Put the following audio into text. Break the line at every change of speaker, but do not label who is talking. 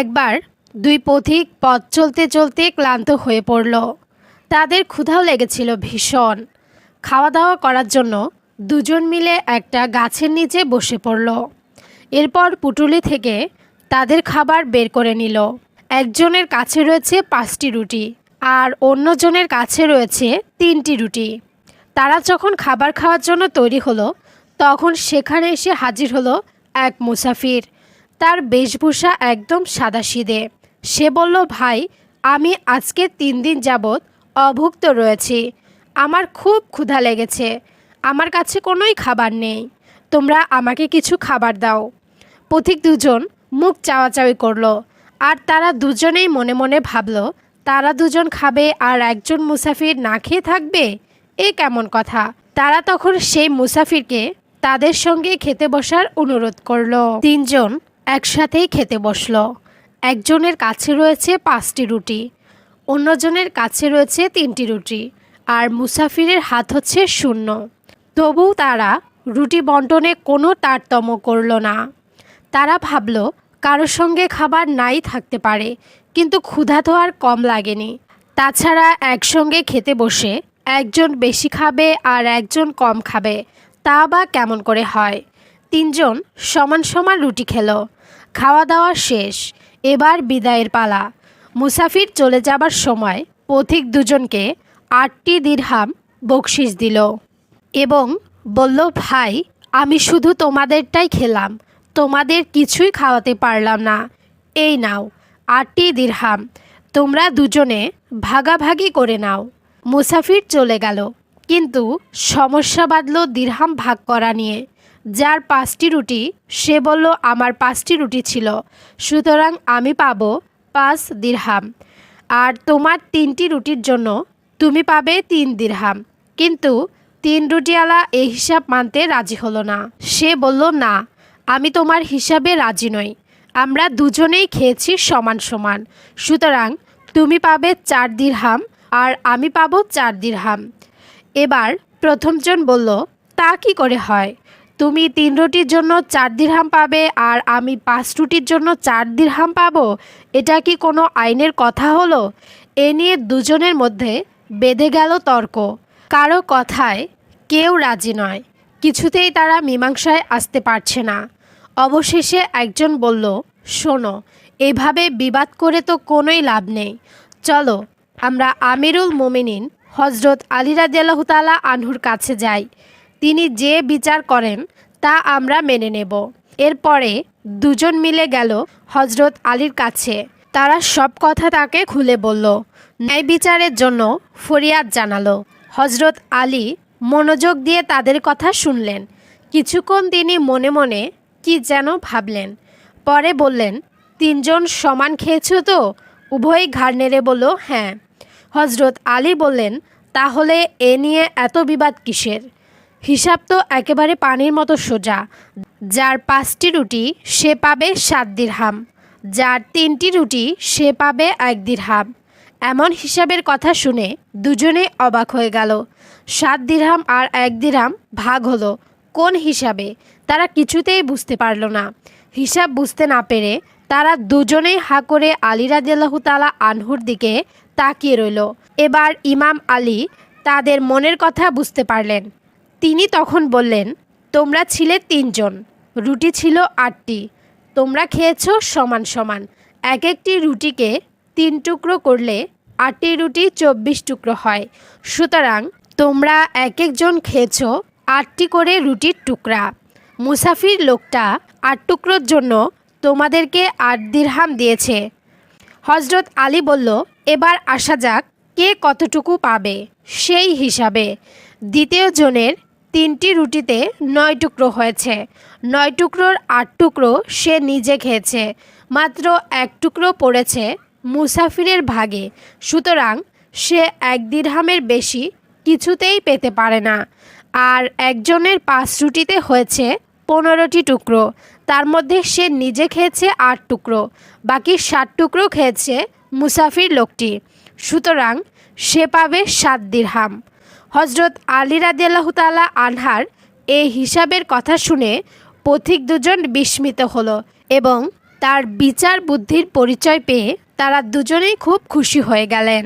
একবার দুই পথিক পথ চলতে চলতে ক্লান্ত হয়ে পড়ল। তাদের ক্ষুধাও লেগেছিল ভীষণ। খাওয়া দাওয়া করার জন্য দুজন মিলে একটা গাছের নিচে বসে পড়ল। এরপর পুটুলি থেকে তাদের খাবার বের করে নিল। একজনের কাছে রয়েছে পাঁচটি রুটি আর অন্যজনের কাছে রয়েছে তিনটি রুটি। তারা যখন খাবার খাওয়ার জন্য তৈরি হলো, তখন সেখানে এসে হাজির হলো এক মুসাফির। তার বেশভূষা একদম সাদাসিদে সে বলল, ভাই, আমি আজকে তিন দিন যাবৎ অভুক্ত রয়েছি। আমার খুব ক্ষুধা লেগেছে। আমার কাছে কোনোই খাবার নেই। তোমরা আমাকে কিছু খাবার দাও। পথিক দুজন মুখ চাওয়াচাওয়ি করল। আর তারা দুজনেই মনে মনে ভাবলো, তারা দুজন খাবে আর একজন মুসাফির না খেয়ে থাকবে? এ কেমন কথা? তারা তখন সেই মুসাফিরকে তাদের সঙ্গে খেতে বসার অনুরোধ করল। তিনজন একসাথেই খেতে বসল। একজনের কাছে রয়েছে পাঁচটি রুটি, অন্যজনের কাছে রয়েছে তিনটি রুটি, আর মুসাফিরের হাত হচ্ছে শূন্য। তবু তারা রুটি বন্টনে কোনো তারতম্য করল না। তারা ভাবল কারোর সঙ্গে খাবার নাই থাকতে পারে, কিন্তু ক্ষুধা তো আর কম লাগেনি। তাছাড়া একসঙ্গে খেতে বসে একজন বেশি খাবে আর একজন কম খাবে, তা বা কেমন করে হয়? তিনজন সমান সমান রুটি খেলো। খাওয়া দাওয়া শেষ, এবার বিদায়ের পালা। মুসাফির চলে যাবার সময় পথিক দুজনকে আটটি দিরহাম বকশিস দিল এবং বলল, ভাই, আমি শুধু তোমাদেরটাই খেলাম, তোমাদের কিছুই খাওয়াতে পারলাম না। এই নাও, আটটি দিরহাম, তোমরা দুজনে ভাগাভাগি করে নাও। মুসাফির চলে গেল, কিন্তু সমস্যা বাঁধল দিরহাম ভাগ করা নিয়ে। যার পাঁচটি রুটি, সে বলল, আমার পাঁচটি রুটি ছিল। সুতরাং আমি পাব পাঁচ দিরহাম। আর তোমার তিনটি রুটির জন্য তুমি পাবে তিন দিরহাম। কিন্তু তিন রুটিওয়ালা এই হিসাব মানতে রাজি হলো না। সে বলল, না, আমি তোমার হিসাবে রাজি নই। আমরা দুজনেই খেয়েছি সমান সমান। সুতরাং তুমি পাবে চার দিরহাম আর আমি পাবো চার দিরহাম। এবার প্রথমজন বলল, তা কি করে হয়? তুমি তিন রুটির জন্য চার দিরহাম পাবে আর আমি পাঁচ রুটির জন্য চার দিরহাম পাবো? এটা কি কোনো আইনের কথা হলো? এ নিয়ে দুজনের মধ্যে বেঁধে গেল তর্ক। কারও কথায় কেউ রাজি নয়। কিছুতেই তারা মীমাংসায় আসতে পারছে না। অবশেষে একজন বলল, শোনো, এভাবে বিবাদ করে তো কোনোই লাভ নেই। চলো, আমরা আমিরুল মোমিনিন হজরত আলী রাজিয়াল্লাহতালা আনহুর কাছে যাই। তিনি যে বিচার করেন, তা আমরা মেনে নেব। এরপরে দুজন মিলে গেল হজরত আলীর কাছে। তারা সব কথা তাকে খুলে বলল। ন্যায় বিচারের জন্য ফরিয়াদ জানালো। হজরত আলী মনোযোগ দিয়ে তাদের কথা শুনলেন। কিছুক্ষণ তিনি মনে মনে কি যেন ভাবলেন। পরে বললেন, তিনজন সমান খেয়েছো তো? উভয়ই ঘাড় নেড়ে বলল হ্যাঁ। হজরত আলী বললেন, তাহলে এ নিয়ে এত বিবাদ কিসের? হিসাব তো একেবারে পানির মতো সোজা। যার পাঁচটি রুটি, সে পাবে সাত দিরহাম। যার তিনটি রুটি, সে পাবে এক দিরহাম। এমন হিসাবের কথা শুনে দুজনে অবাক হয়ে গেল। সাত দিরহাম আর এক দিরহাম ভাগ হলো। কোন হিসাবে? তারা কিছুতেই বুঝতে পারল না। হিসাব বুঝতে না পেরে তারা দুজনেই হা করে আলী তালা আনহুর দিকে তাকিয়ে রইল। এবার ইমাম আলী তাদের মনের কথা বুঝতে পারলেন। তিনি তখন বললেন, তোমরা ছিলে তিনজন, রুটি ছিল আটটি, তোমরা খেয়েছ সমান সমান। এক একটি রুটিকে তিন টুকরো করলে আটটি রুটি চব্বিশ টুকরো হয়। সুতরাং তোমরা এক একজন খেয়েছ আটটি করে রুটির টুকরা। মুসাফির লোকটা আট টুকরোর জন্য তোমাদেরকে আট দিরহাম দিয়েছে। হজরত আলী বলল, এবার আসা যাক, কে কতটুকু পাবে? সেই হিসাবে দ্বিতীয় জনের তিনটি রুটিতে নয় টুকরো হয়েছে। নয় টুকরোর আট টুকরো সে নিজে খেয়েছে। মাত্র এক টুকরো পড়েছে মুসাফিরের ভাগে। সুতরাং সে এক দিরহামের বেশি কিছুতেই পেতে পারে না। আর একজনের পাঁচ রুটিতে হয়েছে পনেরোটি টুকরো। তার মধ্যে সে নিজে খেয়েছে আট টুকরো। বাকি ষাট টুকরো খেয়েছে মুসাফির লোকটি। সুতরাং সে পাবে সাত দিরহাম। হজরত আলী রাদিয়াল্লাহু তাআলা আনহার এই হিসাবের কথা শুনে পথিক দুজন বিস্মিত হল এবং তার বিচার বুদ্ধির পরিচয় পেয়ে তারা দুজনেই খুব খুশি হয়ে গেলেন।